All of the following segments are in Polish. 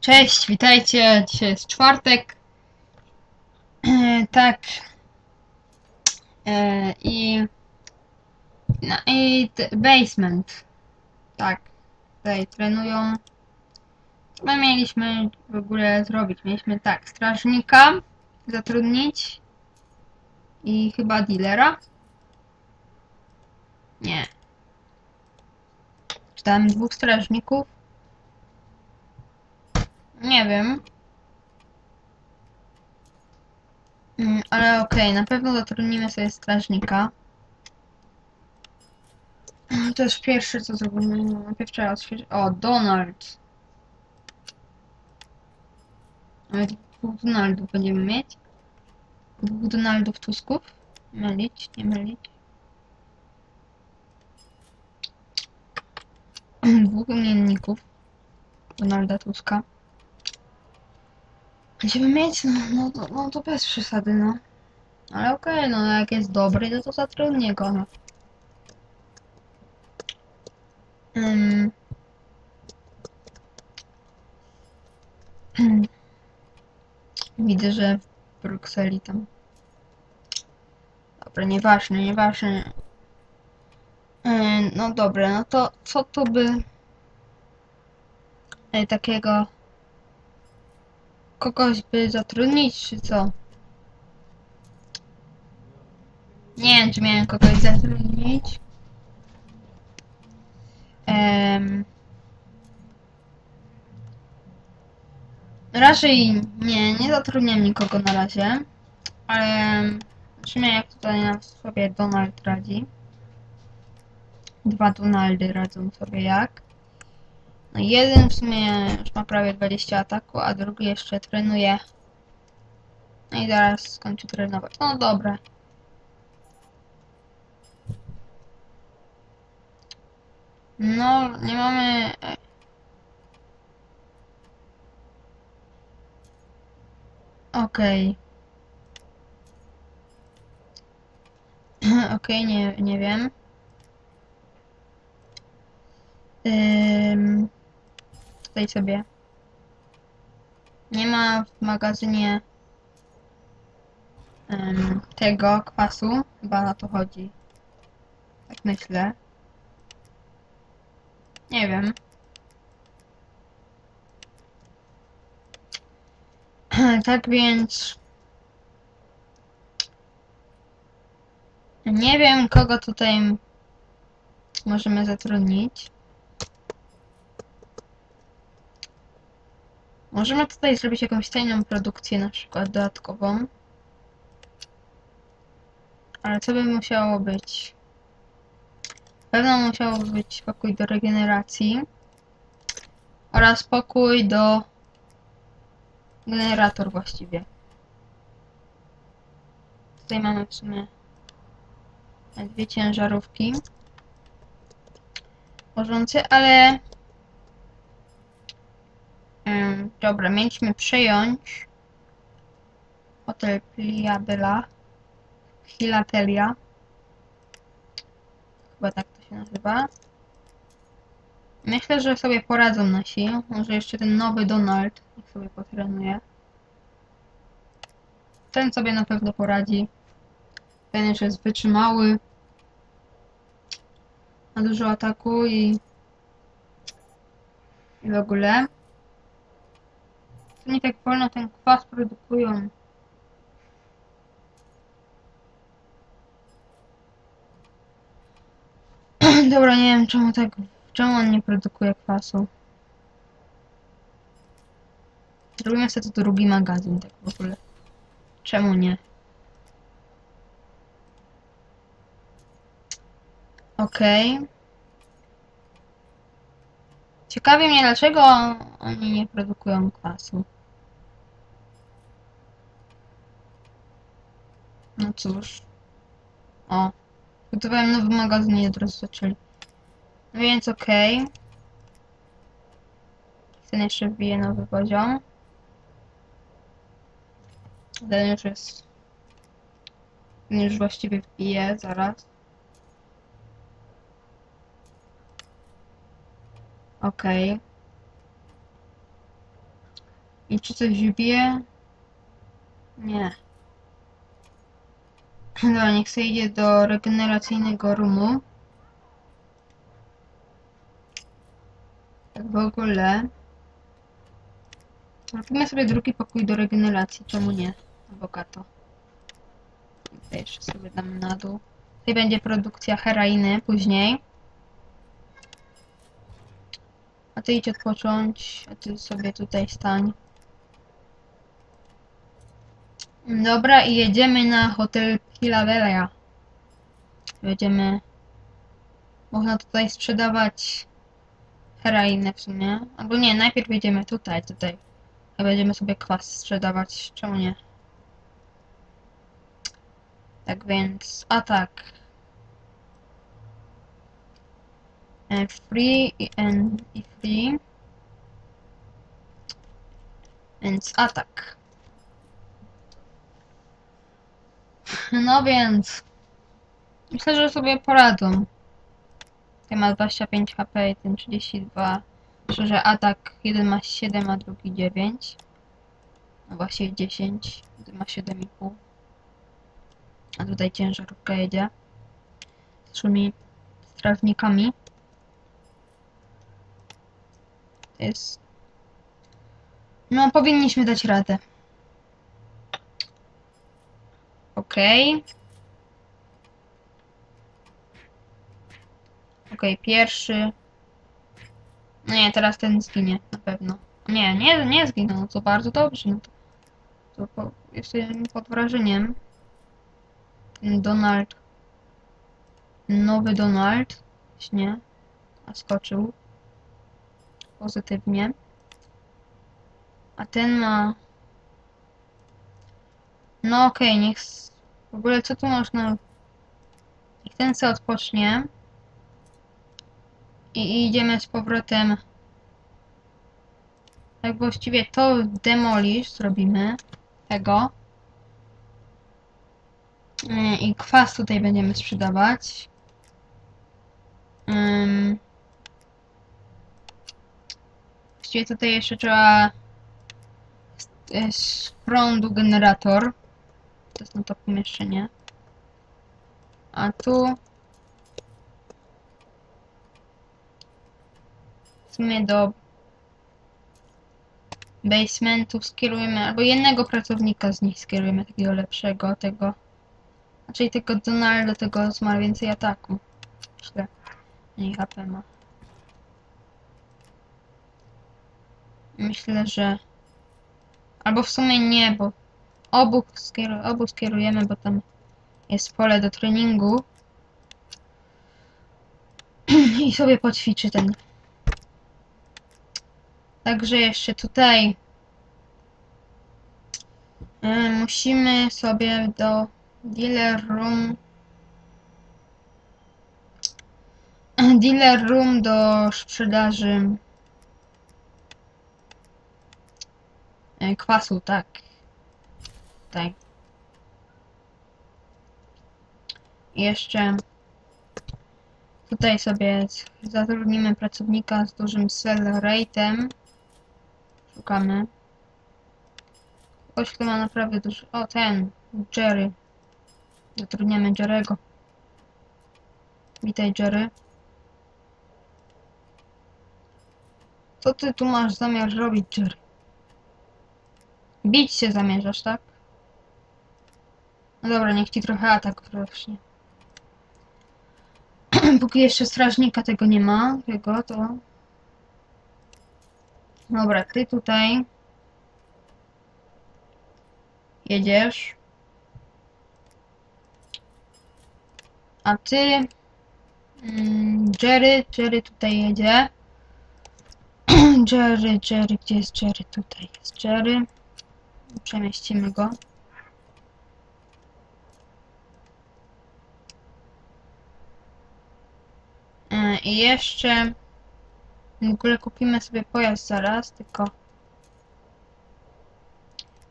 Cześć, witajcie. Dzisiaj jest czwartek. E, tak. E, I. No i basement. Tak. Tutaj trenują. Co my mieliśmy w ogóle zrobić? Mieliśmy tak, strażnika zatrudnić i chyba dealera. Nie. Czytałem dwóch strażników. Nie wiem. Mm, ale okej, na pewno zatrudnimy sobie strażnika. Mm, To jest pierwsze co zrobimy. Najpierw trzeba odświeżyć. O, Donald. Nawet dwóch Donaldów będziemy mieć. Dwóch Donaldów Tusków. Mylić, nie mylić. Dwóch imienników. Donalda Tuska. Będziemy mieć, no, no, to, no to bez przesady, no. Ale okej, no jak jest dobry, no to zatrudnię go, no. Widzę, że w Brukseli tam. Dobra, nieważne, nieważne. Ym, no dobra, no to co tu by e, takiego kogoś by zatrudnić, czy co? Nie wiem, czy miałem kogoś zatrudnić. Em, raczej nie, nie zatrudniam nikogo na razie, ale zobaczymy jak tutaj nam sobie Donald radzi. Dwa Donaldy radzą sobie jak. Jeden w sumie już ma prawie 20 ataku, a drugi jeszcze trenuje. No i zaraz skończy trenować. No dobra. No, nie mamy... e, Okej. Okej, nie, nie wiem. Ym, tutaj sobie. Nie ma w magazynie ym, tego kwasu. Chyba na to chodzi. Tak myślę. Nie wiem. tak więc. Nie wiem, kogo tutaj możemy zatrudnić. Możemy tutaj zrobić jakąś tajną produkcję, na przykład dodatkową. Ale co by musiało być? Pewno musiałoby być pokój do regeneracji oraz pokój do generator właściwie. Tutaj mamy w sumie dwie ciężarówki porządce, ale dobra, mieliśmy przejąć hotel Pliabela, Filatelia. Chyba tak to się nazywa. Myślę, że sobie poradzą nasi. Może jeszcze ten nowy Donald niech sobie potrenuje. Ten sobie na pewno poradzi. Ten już jest wytrzymały. Ma dużo ataku i, i w ogóle. Oni tak wolno ten kwas produkują. Dobra, nie wiem czemu tak, czemu on nie produkuje kwasu. Zrobimy sobie to drugi magazyn, tak w ogóle. Czemu nie? Okej. Ciekawi mnie, dlaczego oni nie produkują kwasu. No cóż. O. Gotowałem nowy magazyn i od razu zaczęli. No więc okej. Ten jeszcze wbije nowy poziom. Ten już jest... Ten już właściwie wbije zaraz. Okej. I czy coś wbije? Nie. Dobra, niech sobie idzie do regeneracyjnego roomu. Tak w ogóle. Robimy sobie drugi pokój do regeneracji, czemu nie? Bogato. Tutaj jeszcze sobie dam na dół. Tutaj będzie produkcja heroiny później. A ty idź odpocząć, a ty sobie tutaj stań. Dobra, i jedziemy na hotel Philadelphia. Jedziemy. Można tutaj sprzedawać heroinę w sumie. Albo nie, najpierw jedziemy tutaj, tutaj. A będziemy sobie kwas sprzedawać. Czemu nie? Tak więc, atak. E, Free and, i free. Więc atak. No więc. Myślę, że sobie poradzą. Ten ma 25 HP i ten 32. Myślę, że atak jeden ma 7, a drugi 9. No właśnie 10. Jeden ma 7,5. A tutaj ciężarówka jedzie. Z tymi strażnikami. To jest... No, powinniśmy dać radę. Okej. Okej, pierwszy. No nie, teraz ten zginie, na pewno. Nie, nie, nie zginął, to bardzo dobrze. No to, to po, jestem pod wrażeniem. Donald. Nowy Donald. Właśnie. A skoczył. Pozytywnie. A ten ma... No okej, niech... W ogóle co tu można... Niech ten se odpocznie. I i idziemy z powrotem... Tak właściwie to demolish zrobimy. Tego. Yy, I kwas tutaj będziemy sprzedawać. Właściwie tutaj jeszcze trzeba z, z prądu generator. Jest na to pomieszczenie. A tu w sumie do basementu skierujemy, albo jednego pracownika z nich skierujemy, takiego lepszego, tego, znaczy tego Donalda, tego co ma więcej ataku. Myślę, mniej HP ma. Myślę, że albo w sumie nie, bo obu, skieru... obu skierujemy, bo tam jest pole do treningu. I sobie poćwiczy ten. Także jeszcze tutaj e, musimy sobie do dealer room dealer room do sprzedaży e, kwasu, tak. Tutaj. I Jeszcze tutaj sobie zatrudnimy pracownika z dużym sell rate'em. Szukamy. Kogoś, kto ma naprawdę duży... O, ten! Jerry. Zatrudniamy Jerego. Witaj, Jerry. Co ty tu masz zamiar robić, Jerry? Bić się zamierzasz, tak? No dobra, niech ci trochę atak rośnie. Póki jeszcze strażnika tego nie ma, tego, to... Dobra, ty tutaj... Jedziesz. A ty... Mm, Jerry, Jerry tutaj jedzie. Jerry, Jerry, gdzie jest Jerry? Tutaj jest Jerry. Przemieścimy go. E, I jeszcze w ogóle kupimy sobie pojazd zaraz, tylko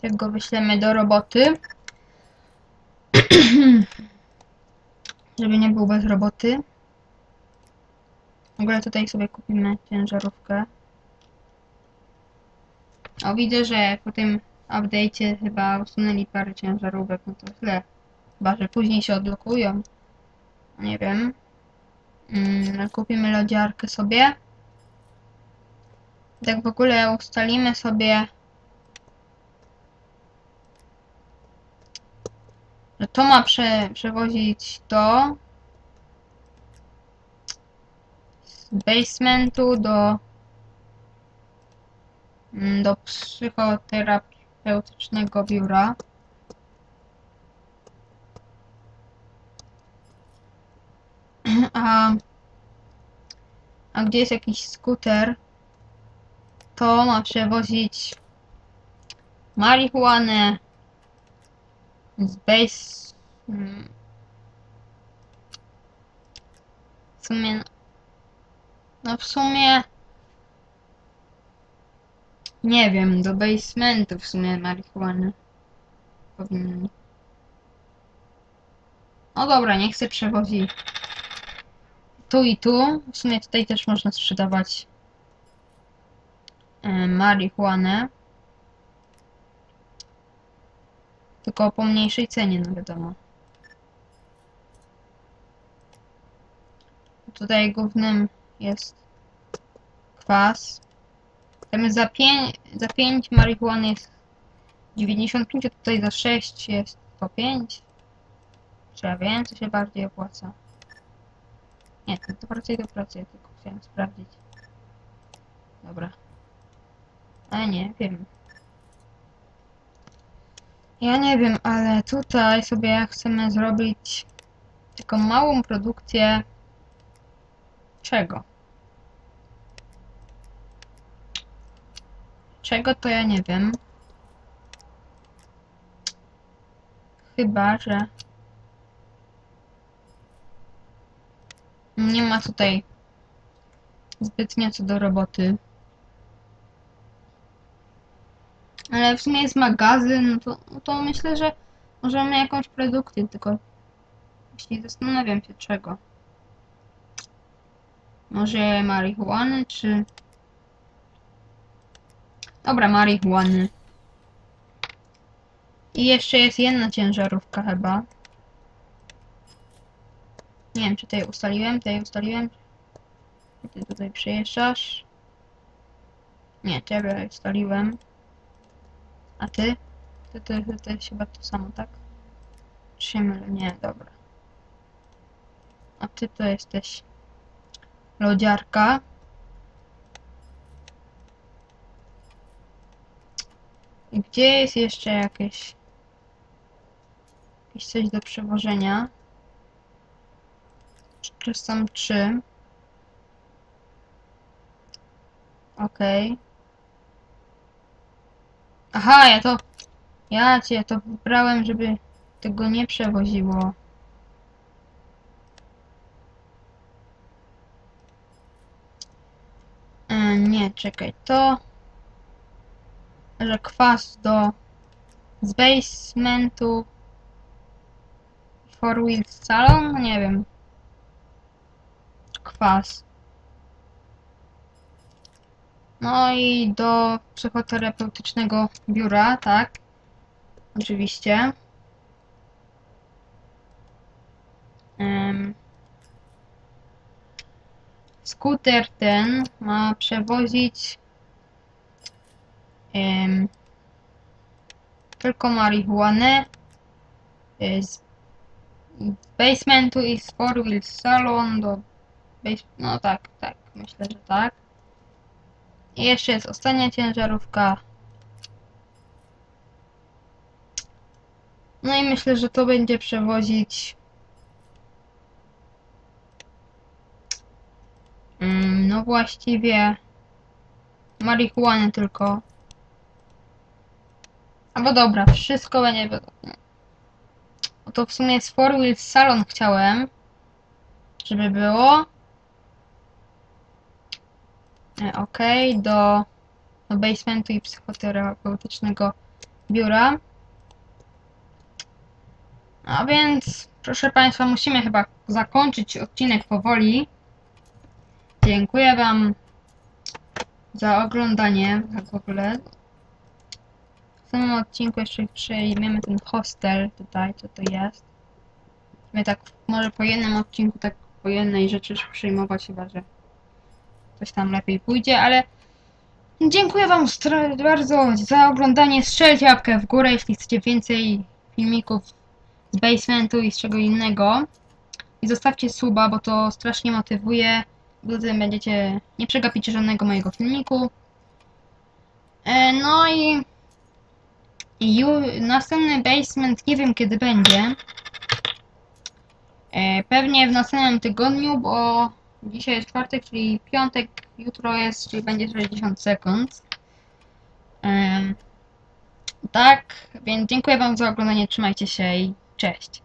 tego wyślemy do roboty. Żeby nie był bez roboty. W ogóle tutaj sobie kupimy ciężarówkę. O, widzę, że po tym update'cie chyba usunęli parę ciężarówek, no to źle. Chyba, że później się odblokują. Nie wiem. Mm, kupimy lodziarkę sobie. Tak w ogóle ustalimy sobie, że to ma prze, przewozić to z basementu do mm, do psychoterapeutycznego biura. A, gdzie jest jakiś skuter, to ma przewozić marihuanę z base... mm, W sumie... No w sumie... Nie wiem, do basementu w sumie marihuany powinni. No dobra, niech se przewozi tu i tu. W sumie tutaj też można sprzedawać e, marihuanę. Tylko po mniejszej cenie, no wiadomo. Tutaj głównym jest kwas. Tam za 5, za 5 marihuany jest 95, a tutaj za 6 jest 105. Czy ja wiem, co się bardziej opłaca? Nie, to do pracy pracy, tylko chciałem sprawdzić. Dobra. Ale nie, wiem. Ja nie wiem, ale tutaj sobie chcemy zrobić taką małą produkcję czego? Czego to ja nie wiem. Chyba, że nie ma tutaj zbytnio co do roboty. Ale w sumie jest magazyn, no to, no to myślę, że możemy jakąś produkcję, tylko jeśli zastanawiam się czego. Może marihuany, czy... Dobra, marihuany. I jeszcze jest jedna ciężarówka chyba. Nie wiem, czy tutaj ustaliłem, tutaj ustaliłem. Ty tutaj przyjeżdżasz. Nie, ciebie ustaliłem. A ty? Ty, ty, ty, ty chyba to samo, tak? Czy? Nie, dobra. A ty to jesteś lodziarka. I gdzie jest jeszcze jakieś jakieś coś do przewożenia? Czy są trzy? Okej. Aha, ja to... Ja cię to wybrałem, żeby tego nie przewoziło. E, nie, czekaj, to... Że kwas do... Z basementu... Four Wheels Salon? Nie wiem. Kwas. No i do psychoterapeutycznego biura, tak? Oczywiście. Em, skuter ten ma przewozić em, tylko marihuanę y, z basementu i z four wheel salon do. No tak, tak, myślę, że tak. I jeszcze jest ostatnia ciężarówka. No i myślę, że to będzie przewozić mm, no właściwie marihuanę tylko. Albo dobra, wszystko będzie no to w sumie z Four Wheels Salon chciałem, żeby było. E, ok, do, do basementu i psychoterapeutycznego biura. A więc, proszę Państwa, musimy chyba zakończyć odcinek powoli. Dziękuję Wam za oglądanie, tak w ogóle. następnym odcinku jeszcze przejmiemy ten hostel tutaj, co to jest. My tak może po jednym odcinku, tak po jednej rzeczy przejmować chyba, że coś tam lepiej pójdzie, ale dziękuję wam bardzo za oglądanie. Strzelcie łapkę w górę, jeśli chcecie więcej filmików z basementu i z czego innego. I zostawcie suba, bo to strasznie motywuje. Wtedy będziecie, nie przegapicie żadnego mojego filmiku. E, no i i ju, następny basement nie wiem kiedy będzie. E, pewnie w następnym tygodniu, bo dzisiaj jest czwartek, czyli piątek, jutro jest, czyli będzie 60 sekund. Em, tak, więc dziękuję Wam za oglądanie, trzymajcie się i cześć.